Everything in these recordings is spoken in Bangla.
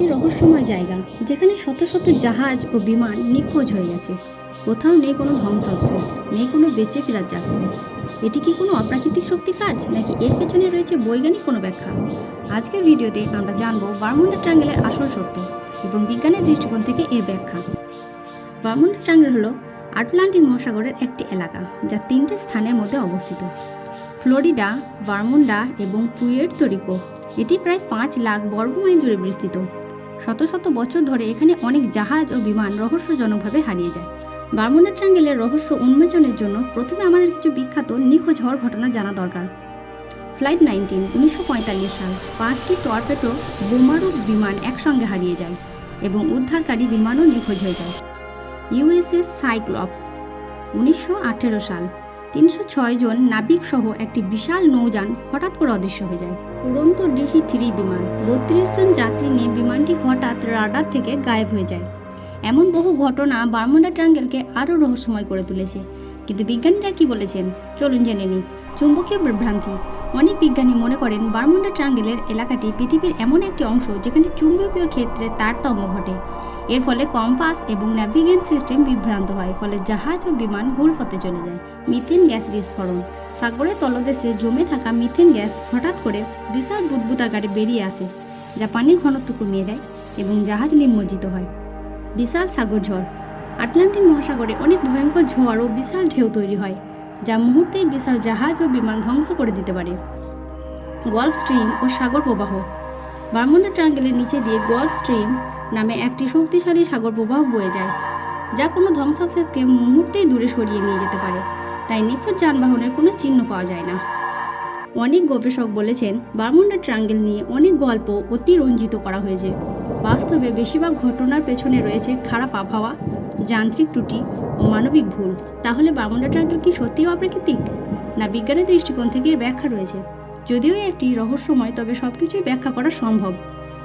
একটি রহস্যময় জায়গা, যেখানে শত শত জাহাজ ও বিমান নিখোঁজ হয়ে গেছে। কোথাও নেই কোনো ধ্বংসাবশেষ, নেই কোনো বেঁচে ফেরার যাত্রী এটি কি কোনো অপ্রাকৃতিক শক্তির কাজ, নাকি এর পেছনে রয়েছে বৈজ্ঞানিক কোনো ব্যাখ্যা? আজকের ভিডিওতে আমরা জানব বারমুন্ডা ট্রাঙ্গেলের আসল সত্য এবং বিজ্ঞানের দৃষ্টিকোণ থেকে এর ব্যাখ্যা। বারমুন্ডা ট্রাঙ্গেল হলো আটলান্টিক মহাসাগরের একটি এলাকা, যা তিনটে স্থানের মধ্যে অবস্থিত। ফ্লোরিডা, বারমুন্ডা এবং পুয়ের্তো রিকো, এটি প্রায় পাঁচ লাখ বর্গমাইল জুড়ে বিস্তৃত। শত শত বছর ধরে এখানে অনেক জাহাজ ও বিমান রহস্যজনকভাবে হারিয়ে যায়। বারমুন্ডা ট্রাঙ্গেলের রহস্য উন্মোচনের জন্য প্রথমে আমাদের কিছু বিখ্যাত নিখোঁজ হওয়ার ঘটনা জানা দরকার। ফ্লাইট নাইনটিন, উনিশশো পঁয়তাল্লিশ সাল। পাঁচটি টর্পেটো বোমারু বিমান একসঙ্গে হারিয়ে যায় এবং উদ্ধারকারী বিমানও নিখোঁজ হয়ে যায়। ইউএসএস সাইক্লপস, উনিশশো সাল। তিনশো ছয় জন নাবিক সহ একটি বিশাল নৌযান হঠাৎ করে অদৃশ্য হয়ে যায়। উড়ন্ত ডিসি থ্রি বিমান বত্রিশ জন যাত্রী নিয়ে বিমানটি হঠাৎ রাডার থেকে গায়েব হয়ে যায়। এমন বহু ঘটনা বারমুন্ডা ট্রাঙ্গেলকে আরও রহস্যময় করে তুলেছে। কিন্তু বিজ্ঞানীরা কি বলেছেন? চলুন জেনে নিই। চুম্বকীয় বিভ্রান্তি। অনেক বিজ্ঞানী মনে করেন বারমুন্ডা ট্রাঙ্গেলের এলাকাটি পৃথিবীর এমন একটি অংশ যেখানে চুম্বকীয় ক্ষেত্রে তারতম্য ঘটে। এর ফলে কম্পাস এবং ন্যাভিগেন সিস্টেম বিভ্রান্ত হয়, ফলে জাহাজ ও বিমান ভুল পথে চলে যায়। মিথেন গ্যাস বিস্ফোরণ। সাগরের তলদেশে জমে থাকা মিথেন গ্যাস হঠাৎ করে বিশাল বুদবুদ আকারে বেরিয়ে আসে, যা পানির ঘনত্ব কমিয়ে দেয় এবং জাহাজ নিমজ্জিত হয়। বিশাল সাগর ঝড়। আটলান্টিক মহাসাগরে অনেক ভয়ঙ্কর ঝড় ও বিশাল ঢেউ তৈরি হয়, যা মুহূর্তেই বিশাল জাহাজ ও বিমান ধ্বংস করে দিতে পারে। গল্ফ স্ট্রিম ও সাগর প্রবাহ। বারমুন্ডা ট্রাঙ্গেলের নিচে দিয়ে গল্ফ স্ট্রিম নামে একটি শক্তিশালী সাগর প্রবাহ বয়ে যায়, যা কোনো ধ্বংসাবশেষকে মুহূর্তেই দূরে সরিয়ে নিয়ে যেতে পারে। তাই নিখোঁজ যানবাহনের কোনো চিহ্ন পাওয়া যায় না। অনেক গবেষক বলেছেন বারমুন্ডা ট্রাঙ্গেল নিয়ে অনেক গল্প অতিরঞ্জিত করা হয়েছে। বাস্তবে বেশিরভাগ ঘটনার পেছনে রয়েছে খারাপ আবহাওয়া, যান্ত্রিক ত্রুটি ও মানবিক ভুল। তাহলে বারমুন্ডা ট্রাঙ্গেল কি সত্যিই অপ্রাকৃতিক? না বিজ্ঞানের দৃষ্টিকোণ থেকে এর ব্যাখ্যা রয়েছে? যদিও একটি রহস্যময়, তবে সব কিছুই ব্যাখ্যা করা সম্ভব।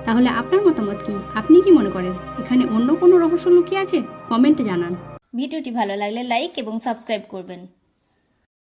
তাহলে আপনার মতামত কি? আপনি কি মনে করেন? এখানে অন্য কোনো রহস্য লুকিয়ে আছে? কমেন্টে জানান। ভিডিওটি ভালো লাগলে লাইক এবং সাবস্ক্রাইব করবেন।